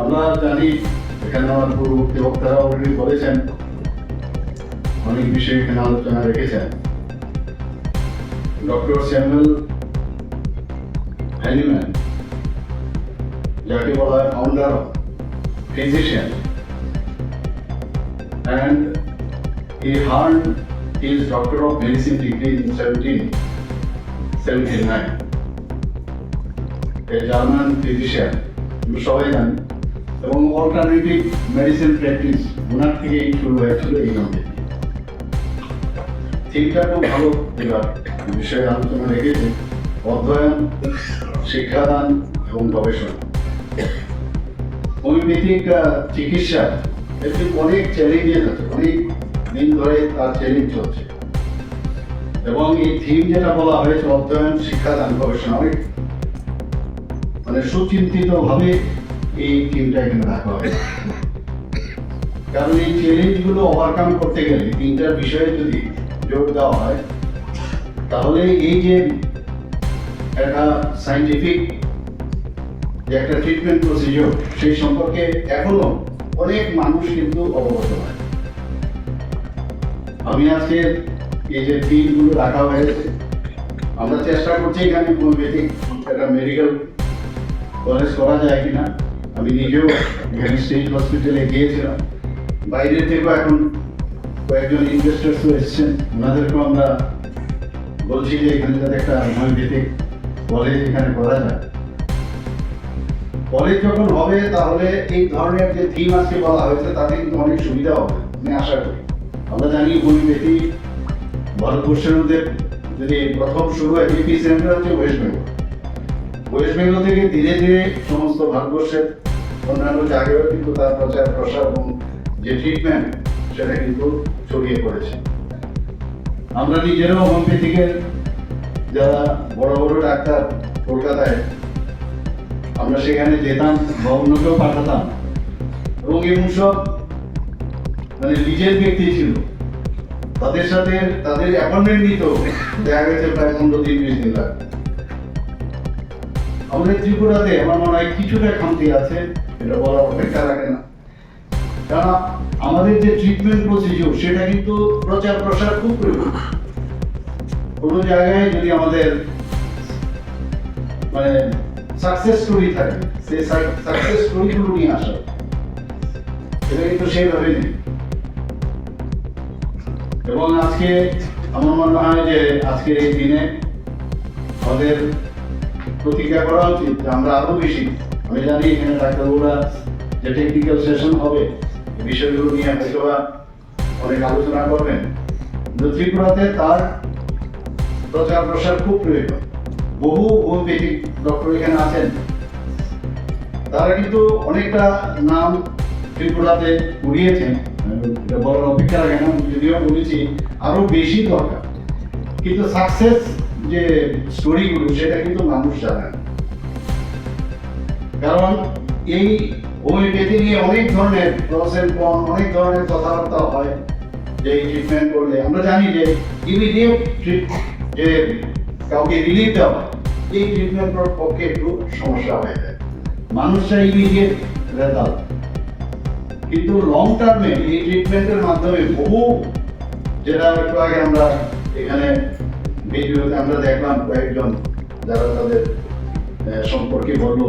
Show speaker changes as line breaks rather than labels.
আমরা জানি এখানে আমার পূর্ববর্তী বক্তারা অলরেডি বলেছেন অনেক বিষয়ে এখানে আলোচনা রেখেছেন ডক্টর স্যামুয়েল হ্যানিম্যান যাকে বলা হয় founder of physician and he earned his Doctor of Medicine degree in 1779. A German physician, আমরা সবাই জানি এবং অল্টারনেটিভ মেডিসিন প্র্যাকটিস ওনার থেকেই শুরু হয়েছিল এই নামে থিমটা খুব ভালো এবার বিষয়ে আলোচনা রেখেছে। অধ্যয়ন, শিক্ষাদান এবং গবেষণা। হোমিওপ্যাথিক চিকিৎসা কিন্তু অনেক চ্যালেঞ্জেস আছে, অনেক দিন ধরে তার চ্যালেঞ্জ চলছে। এবং এই থিম যেটা বলা হয়েছে, অধ্যয়ন, শিক্ষাদান, গবেষণা, অনেক মানে সুচিন্তিত ভাবে এই থিমটা এখানে রাখা হয়েছে কারণ এই চ্যালেঞ্জগুলো ওভারকাম করতে গেলে তিনটার বিষয়ে যদি জোর দেওয়া হয়, তাহলে এই যে একটা সাইন্টিফিক যে একটা ট্রিটমেন্ট প্রসিজিওর সেই সম্পর্কে এখনও অনেক মানুষ কিন্তু অবগত হয়। আমি আজকে এই যে টিমগুলো রাখা হয়েছে, আমরা চেষ্টা করছি এখানে হোমিওপ্যাথিক একটা মেডিকেল কলেজ করা যায় কিনা। আমি নিজেও এখানে স্টেট হসপিটালে গিয়েছিলাম। বাইরে থেকেও এখন কয়েকজন ইনভেস্টার্সও এসেছেন। ওনাদেরকেও আমরা বলছি যে এখানে যাতে একটা হোমিওপ্যাথিক কলেজ এখানে করা যায়। কলেজ যখন হবে, তাহলে এই ধরনের যে থিম আজকে বলা হয়েছে, তাতে কিন্তু অনেক সুবিধা হবে। আমি আশা করি। আমরা জানি হোমিওপ্যাথি ভারতবর্ষের মধ্যে যদি প্রথম শুরু হয় এপি সেন্টার হচ্ছে ওয়েস্ট বেঙ্গল ওয়েস্ট বেঙ্গল থেকে ধীরে ধীরে সমস্ত ভারতবর্ষের অন্যান্য জায়গায়ও কিন্তু তার প্রচার প্রসার এবং যে ট্রিটমেন্ট সেটা কিন্তু ছড়িয়ে পড়েছে। আমরা নিজেরাও হোমিওপ্যাথিকের যারা বড় বড় ডাক্তার কলকাতায়, আমরা সেখানে যেতাম বা অন্যকেও পাঠাতাম। এবং এমন সব মানে নিজের ব্যক্তি ছিল। তাদের সাথে তাদের অ্যাপয়েন্টমেন্ট নিত দেখা গেছে প্রায় পনেরো বিশ দিন লাগে। আমাদের ত্রিপুরাতে আমার মনে হয় কিছুটা খামতি আছে, এটা বলা অপেক্ষা রাখে না। কারণ আমাদের যে ট্রিটমেন্ট প্রসিজিওর সেটা কিন্তু প্রচার প্রসার খুব প্রয়োজন। কোনো জায়গায় যদি আমাদের মানে সাকসেস স্টোরি থাকে, সেই সাকসেস স্টোরিগুলো নিয়ে আসা এটা কিন্তু সেইভাবে নেই। এবং আজকে আমার মনে হয় যে আজকের এই দিনে আমাদের প্রতিজ্ঞা করা উচিত যে আমরা আরও বেশি। আমি জানি এখানে ডাক্তারবাবুরা যে টেকনিক্যাল সেশন হবে বিষয়গুলো নিয়ে হয়তো বা অনেক আলোচনা করবেন। কিন্তু ত্রিপুরাতে তার প্রচার প্রসার খুব প্রয়োজন। বহু হোমিওপ্যাথিক ডক্টর এখানে আছেন। তারা কিন্তু অনেকটা নাম ত্রিপুরাতে কুড়িয়েছেন এটা বলার অপেক্ষা রাখে না, আমি যদিও বলেছি, আরও বেশি দরকার। কিন্তু সাকসেস যে স্টোরিগুলো সেটা কিন্তু মানুষ জানে কারণ এই হোমিওপ্যাথি নিয়ে অনেক ধরনের প্রস এন্ড কন অনেক ধরনের কথাবার্তা হয়, যে এই ট্রিটমেন্ট করলে। আমরা জানি যে ইমিডিয়েট যে কাউকে রিলিফ দেওয়া, এই ট্রিটমেন্টের পক্ষে একটু সমস্যা হয়ে যায়। মানুষরা ইমিডিয়েট রেজাল্ট কিন্তু লং টার্মে এই ট্রিটমেন্টের মাধ্যমে বহু, যেটা একটু আগে আমরা এখানে ভিডিওতে আমরা দেখলাম কয়েকজন যারা তাদের সম্পর্কে বলল।